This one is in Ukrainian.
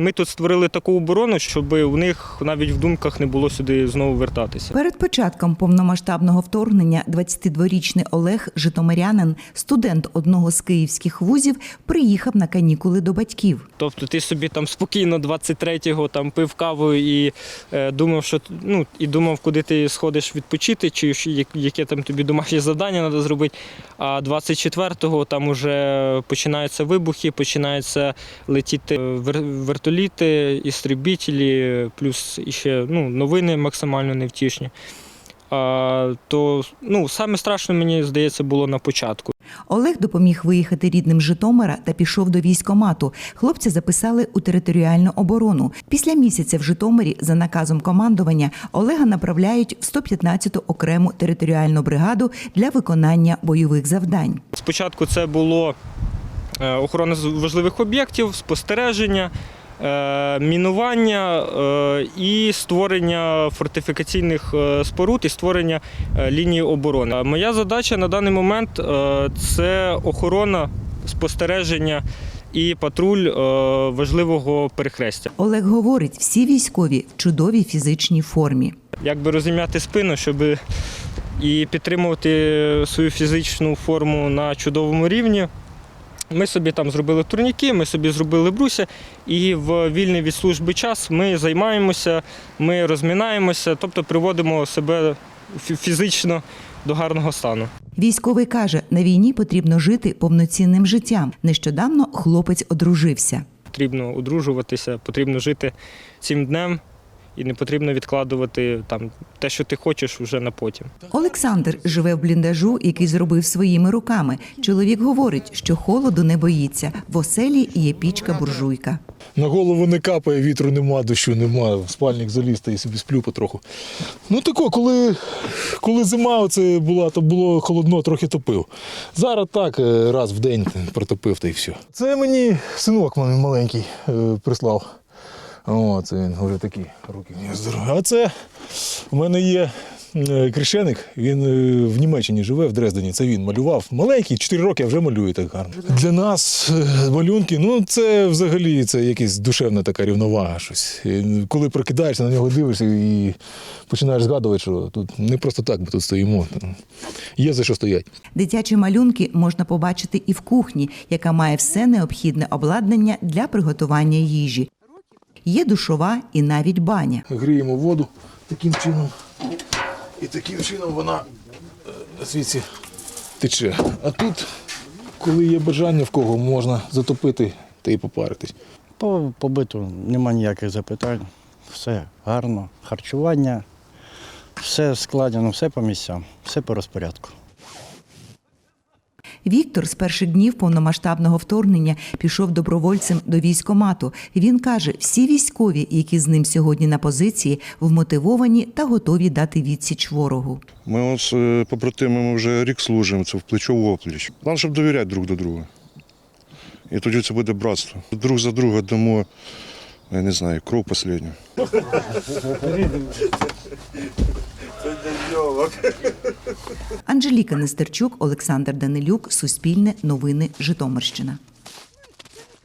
Ми тут створили таку оборону, щоб у них навіть в думках не було сюди знову вертатися. Перед початком повномасштабного вторгнення 22-річний Олег Житомирянин, студент одного з київських вузів, приїхав на канікули до батьків. Тобто ти собі там спокійно 23-го там пив каву і е, думав, що ну і думав, куди ти сходиш відпочити, чи як- яке там тобі домашнє завдання треба зробити. А 24-го там уже починаються вибухи, починаються летіти вер- вертоліти, істребітелі, плюс іще ну, новини максимально невтішні. А, то ну, саме страшно, мені здається, було на початку. Олег допоміг виїхати рідним Житомира та пішов до військомату. Хлопця записали у територіальну оборону. Після місяця в Житомирі за наказом командування Олега направляють в 115-ту окрему територіальну бригаду для виконання бойових завдань. Спочатку це було е, охорона важливих об'єктів, спостереження, мінування е, і створення фортифікаційних е, споруд і створення е, лінії оборони. Е, Моя задача на даний момент е, це охорона, спостереження і патруль е, важливого перехрестя. Олег говорить, всі військові в чудовій фізичній формі. як би розім'яти спину, щоб і підтримувати свою фізичну форму на чудовому рівні. Ми собі там зробили турніки, ми собі зробили бруся, і в вільний від служби час ми займаємося, ми розмінаємося, тобто приводимо себе фізично до гарного стану. Військовий каже, на війні потрібно жити повноцінним життям. Нещодавно хлопець одружився. Потрібно одружуватися, потрібно жити цим днем і не потрібно відкладувати там те, що ти хочеш, вже на потім. Олександр живе в бліндажу, який зробив своїми руками. Чоловік говорить, що холоду не боїться. В оселі є пічка-буржуйка. На голову не капає, вітру нема, дощу нема, спальник заліз та і собі сплю потроху. Ну тако, коли, коли зима оце була, то було холодно, трохи топив. Зараз так, е, раз в день протопив та й все. Це мені синок мене маленький е, прислав. О, це він вже такі руки. А це в мене є е, крещеник, він е, в Німеччині живе, в Дрездені. Це він малював. Маленький, 4 роки, а вже малює так гарно. Для нас е, малюнки, ну це взагалі це якась душевна така рівновага. Щось. І Коли прокидаєшся, на нього дивишся і починаєш згадувати, що тут не просто так ми тут стоїмо. Є за що стоять. Дитячі малюнки можна побачити і в кухні, яка має все необхідне обладнання для приготування їжі. Є душова і навіть баня. Гріємо воду таким чином. І таким чином вона е, звідси тече. А тут, коли є бажання в кого, можна затопити та й попаритись. По побиту нема ніяких запитань. Все гарно, харчування, все складено, все по місцям, все по розпорядку. Віктор з перших днів повномасштабного вторгнення пішов добровольцем до військомату. Він каже, всі військові, які з ним сьогодні на позиції, вмотивовані та готові дати відсіч ворогу. Ми з е, побратимами вже рік служимо, це в плечо в опліч. Головне, щоб довіряти друг до друга. І тоді це буде братство. Друг за друга дамо, я не знаю, кров останню. Анжеліка Нестерчук, Олександр Данилюк, Суспільне, Новини, Житомирщина.